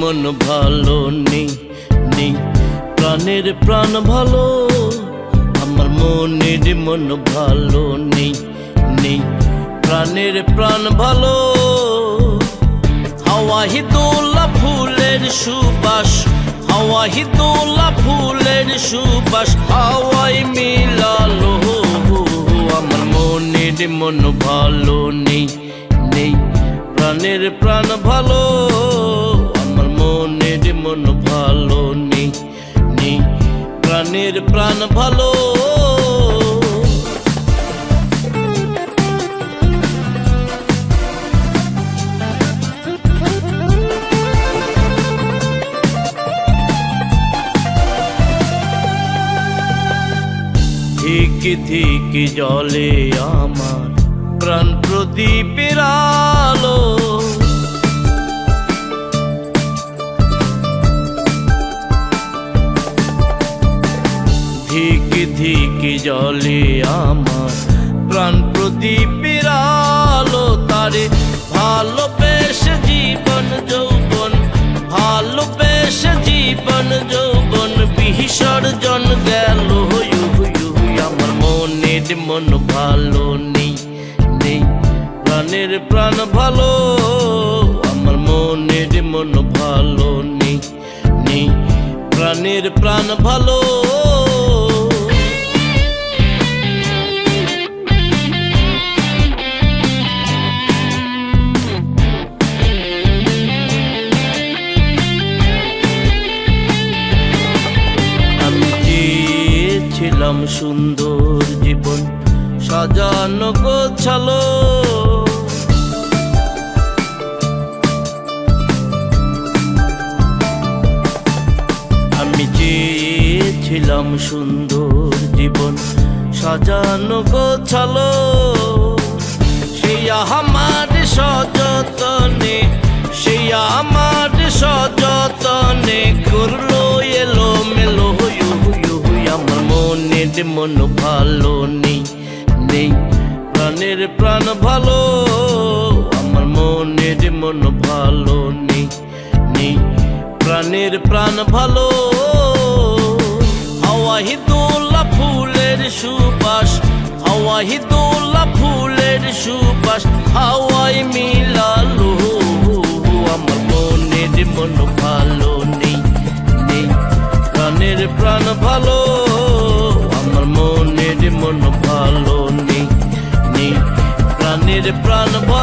মন ভালো নেই নেই। প্রাণের প্রাণ ভালো, আমার মনের মন ভালো নেই নেই। প্রাণের প্রাণ ভালো, হাওয়াহি দোলা ফুলের সুবাস, হাওয়াহি দোলা ফুলের সুবাস, হাওয়াই মিলালো। আমার মনের মন ভালো নেই নেই। প্রাণের প্রাণ ভালো মন ভালো নেই প্রাণের প্রাণ ভালো। ধিকি ধিকি জলে আমার প্রাণ প্রদীপের জলে আমার প্রাণ প্রদীপের আলো তারে ভালোবেসে জীবন যৌবন, ভালোবেসে জীবন যৌবন, বিসর্জন গেল। আমার মনের মন ভালো নেই নেই। প্রাণের প্রাণ ভালো, আমার মনের মন ভালো নেই নেই। প্রাণের প্রাণ ভালো। চেয়েছিলাম সুন্দর জীবন সাজানো গোছালো। আমি চেয়েছিলাম সুন্দর জীবন সাজানো গোছালো। সেই আমার সযতনে মন ভালো নেই নেই। প্রাণের প্রাণ ভালো, আমার মনের মন ভালো নেই নেই। প্রাণের প্রাণ ভালো হাওয়াহি দোলা ফুলের সুবাস হাওয়াহি দোলা ফুলের সুবাস, হাওয়াই মিলালো। আমার মনের মন ভালো নেই নেই। প্রাণের প্রাণ ভালো The boy